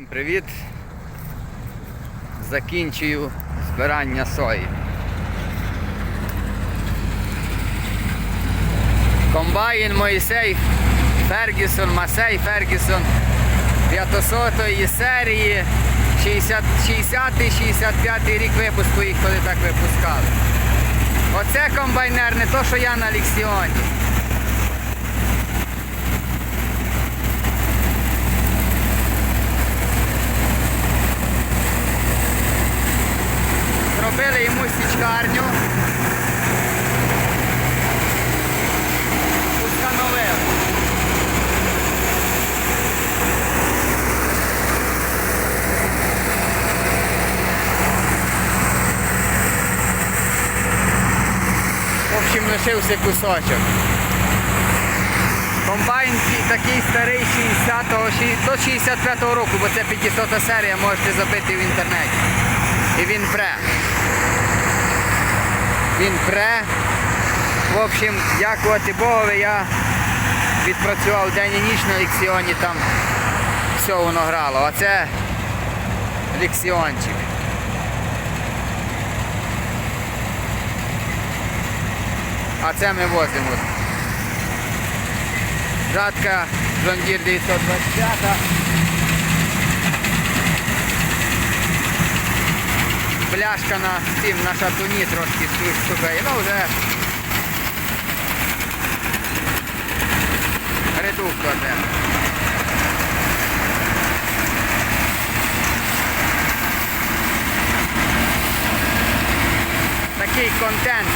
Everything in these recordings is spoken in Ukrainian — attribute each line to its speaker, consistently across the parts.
Speaker 1: Всім привіт! Закінчую збирання сої. Комбайн Моїсей Фергюсон, Масей Фергюсон 500 серії 60 60-65 рік випуску їх коли так випускали. Оце комбайнер, не то, що я на ліксіоні. Йому січкарню. В общем, лишився кусочок. Комбайн такий старий 60-го, ші- до 65-го року, бо це 500 серія, можете забити в інтернеті. І він пре. Він пре. В общем, дякувати Богові, я відпрацював день і ніч на ліксіоні, там все воно грало. А це ліксіончик. А це ми возимо. Жатка Deere 925. Пляшка на цим на шатуні трошки стукає. Ну вже редуктор. де. Такий контент.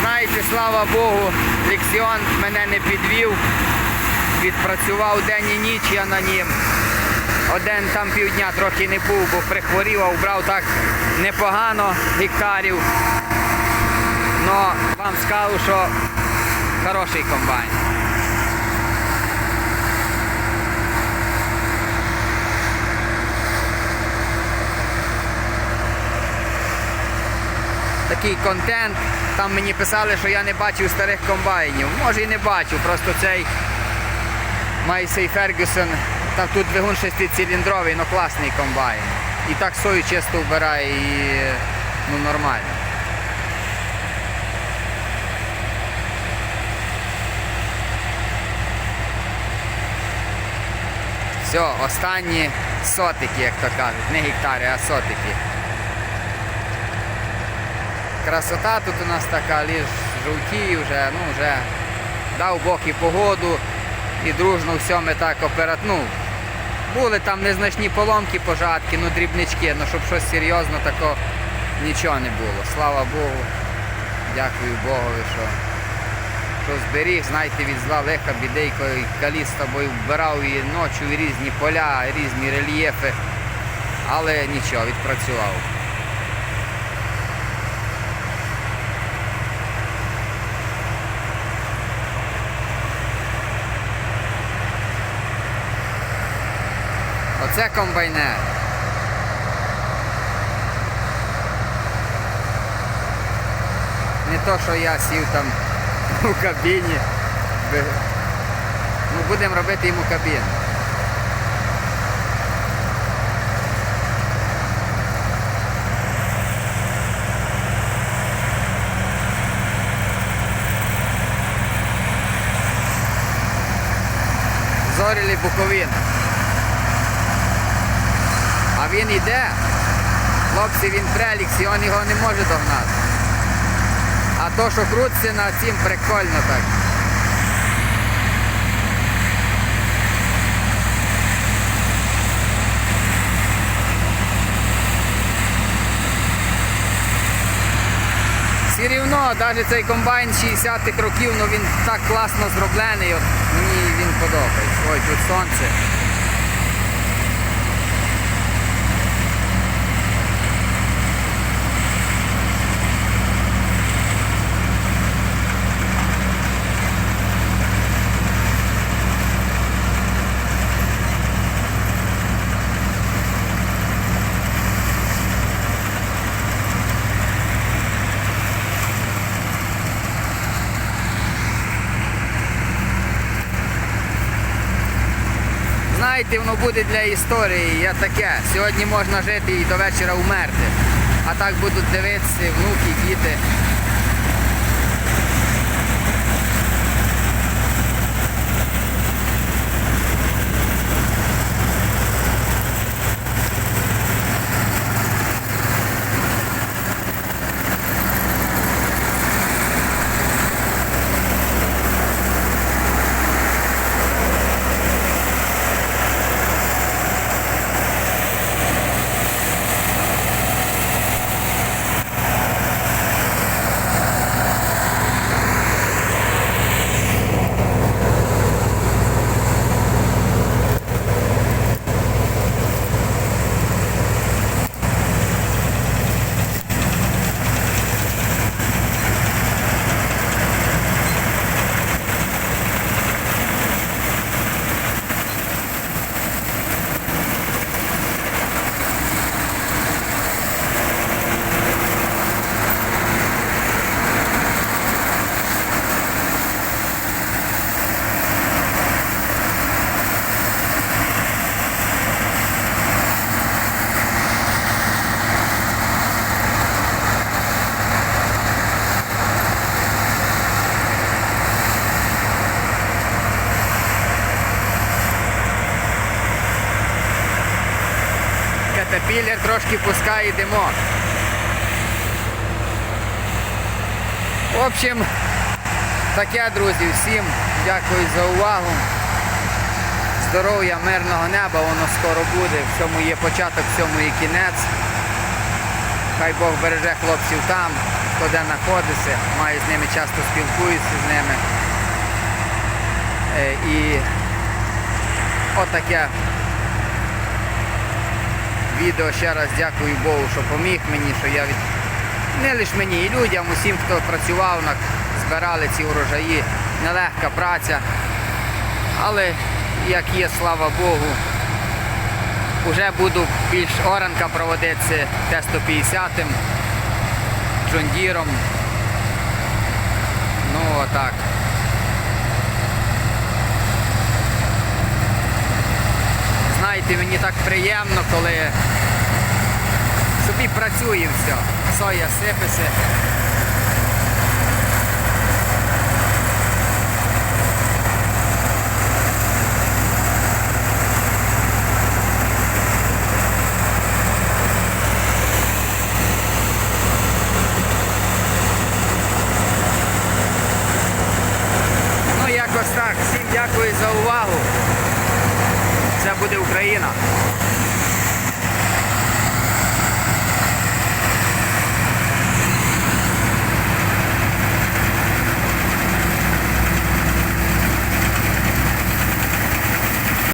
Speaker 1: Знаєте, слава Богу, Лексіон мене не підвів. Відпрацював день і ніч я на нім. Один там півдня трохи не був, бо прихворів, а вбрав так непогано гектарів. Но вам скажу, що хороший комбайн. Такий контент. Там мені писали, що я не бачив старих комбайнів. Може і не бачив, просто цей Майсей Фергюсон, там тут двигун шестициліндровий, але класний комбайн. І так сою чисто вбирає і ну, нормально. Все, останні сотики, як то кажуть. Не гектари, а сотики. Красота тут у нас така, ліж жовтіє вже, ну вже дав Бог і погоду, і дружно все ми так операт... Були там незначні поломки, пожатки, ну дрібнички, ну щоб щось серйозно такого нічого не було. Слава Богу. Дякую Богові, що, що зберіг, знаєте, від зла лиха бідейко, і каліс з тобою вбирав і ночі, різні поля, різні рельєфи. Але нічого, відпрацював. Оце комбайнер. Не то, що я сів там у кабіні. Ну, будемо робити йому кабіну. Зорілі Буковина. А він йде. Хлопці, він прелікс, і він його не може догнати. А то, що крутиться на цім, прикольно так. Все рівно, навіть цей комбайн 60-х років, ну він так класно зроблений, от мені він подобається. Ой, тут сонце. Жити, воно буде для історії. Я таке. Сьогодні можна жити і до вечора вмерти. А так будуть дивитися внуки, діти. Катапілер трошки пускає димок. В общем, таке, друзі, всім дякую за увагу. Здоров'я, мирного неба, воно скоро буде. В цьому є початок, в цьому є кінець. Хай Бог береже хлопців там, хто де знаходиться, маю з ними часто спілкуюся з ними. Е, І отаке відео ще раз дякую Богу, що поміг мені, що я від... не лише мені, і людям, усім, хто працював, збирали ці урожаї. Нелегка праця. Але як є, слава Богу, вже буду більш оранка проводитися Т-150, Джондіром. Ну отак. Знаєте, мені так приємно, коли собі працює все. Соя сипеться. буде Україна.